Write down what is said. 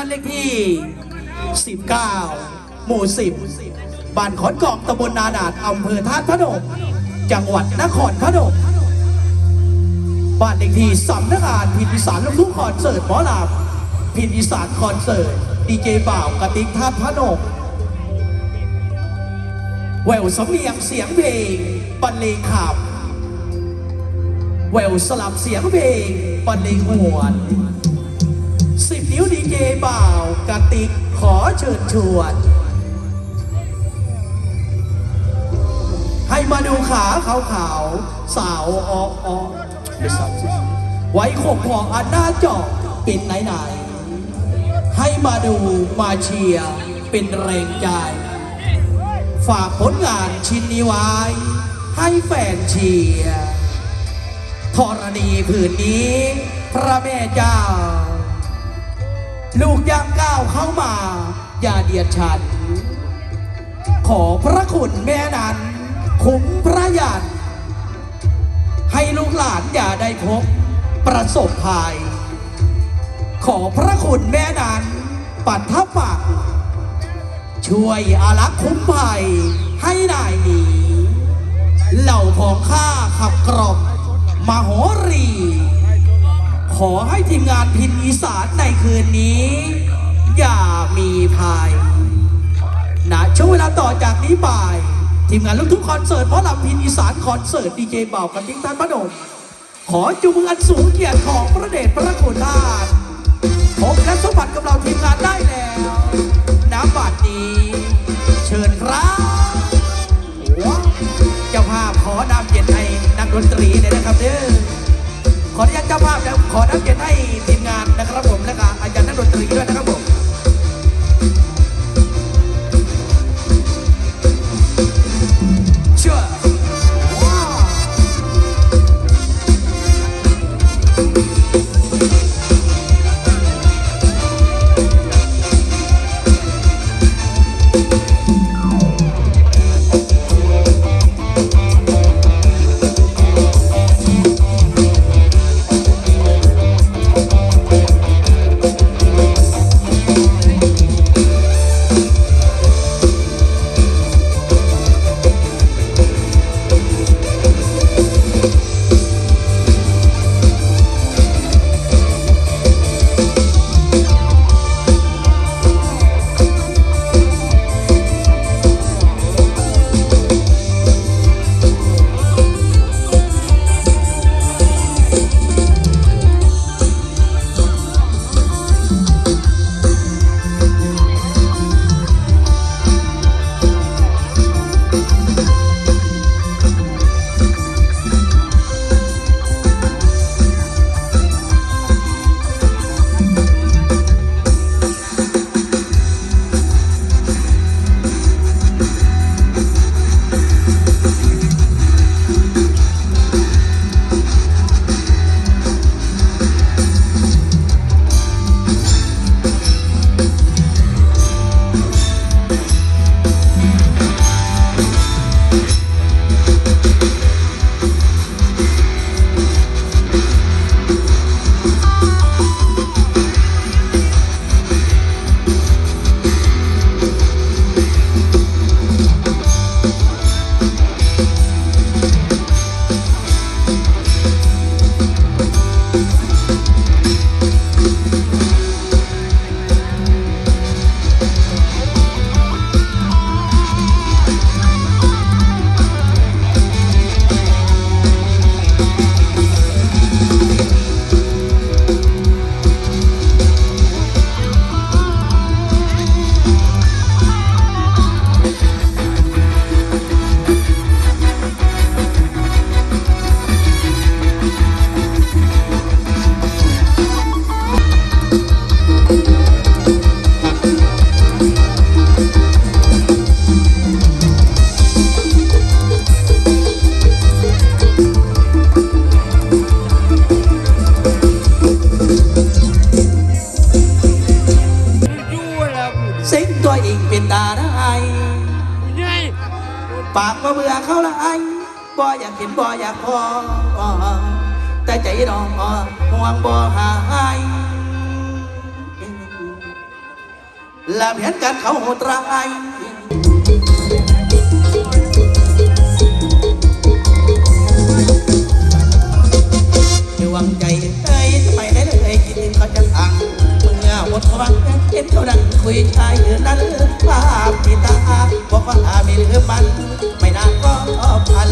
านเลขที่ 19 หมู่ 10 บ้านขอนกองตำบลนาดาดอำเภอท่าตุพนมจังหวัดนครพนมบ้านเลขที่สำนักงานพินอีสานลูกทุ่งคอนเสิร์ตหมอลำพินอีสานคอนเสิร์ตดีเจบ่าวกระติกท่าตุพนมแววสำเนียงเสียงเพลงบรรเลงขับแววสลับเสียงเพลงบรรเลงหวน สิบนิ้วดีเจบ่าวกติกขอเชิญชวน ให้มาดูขาขาวๆสาวออกออกไม่สาวสิไว้ขบพองอันหน้าจอเป็นไหนไหน ให้มาดูมาเชียร์เป็นแรงใจ ฝากผลงานชิ้นนี้ไว้ ให้แฟนเชียร์ธรณีผืนนี้ พระแม่เจ้า ลูกย่างก้าวเข้ามา อย่าเดียดฉัน ขอพระคุณแม่นั้น คุ้มพระยัน ให้ลูกหลานอย่าได้พบประสบภัย ขอพระคุณแม่นั้น ปัดทับปักช่วยอารักษ์คุ้มภัยให้นายหนีเหล่าของข้าขับกรอบมโหรี ขอให้ทีมงานพินอีสานในคืนนี้ อย่ามีภัยนะช่วงเวลาต่อจากนี้ไป ทีมงานลูกทุ่งคอนเสิร์ตเพราะลำพินอีสานคอนเสิร์ตดีเจเบากับทิ้งท่านพระนมขอจูงมืออันสูงเกียรติของพระเดชพระคุณท่านพบและสมผัสกับเราทีมงานได้แล้วน้ำบัดนี้ เชิญครับเจ้าภาพขอน้ำเย็นให้นักดนตรีเลยนะครับเด้อ ป็นตาได้ใหญ่ปากบ่เบื่อเขาละไอ้บ่อยากเห็นบ่อยากพอแต่ใจน้องห่วงบ่หาไยลำเห็นกันเขาโหดร้ายดวงใจเอ้ไปได้เลยกินเขาจะสั่ง หมดวันเห็นเท่านั้นคุยชายนั้นภาพมีตาบอกว่ามีเรือมัน ไม่นานก็พัน